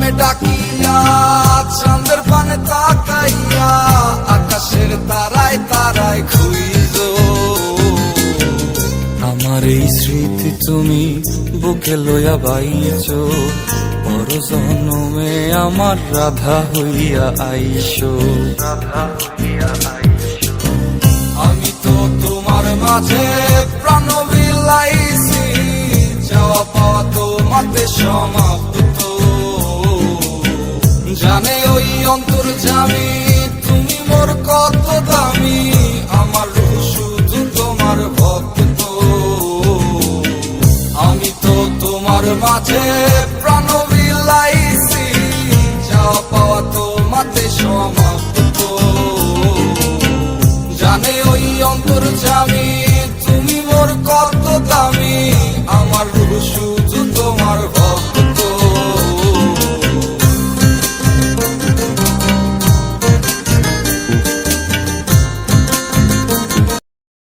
নামে ডাকিয়া, চাঁদের পানে তাকাইয়া, আকাশের তারায় তারায় খুইজ আমার এই স্মৃতি তুমি বুকে লইয়া বাইছ বড় জন্মে আমার রাধা হইয়া আইসো রাধা হইয়া আইসো আমি তো তোমার মাঝে প্রাণ বিলাইছি, যাওয়া পাওয়া তোমাতে সমাপ্ত জানে ওই অন্তর জামি, তুমি মোর কত দামি আমার শুধু তোমার ভক্ত। আমি তো তোমার মাঝে প্রাণ জানে ওই তুমি মোর কত দামি আমার শুধু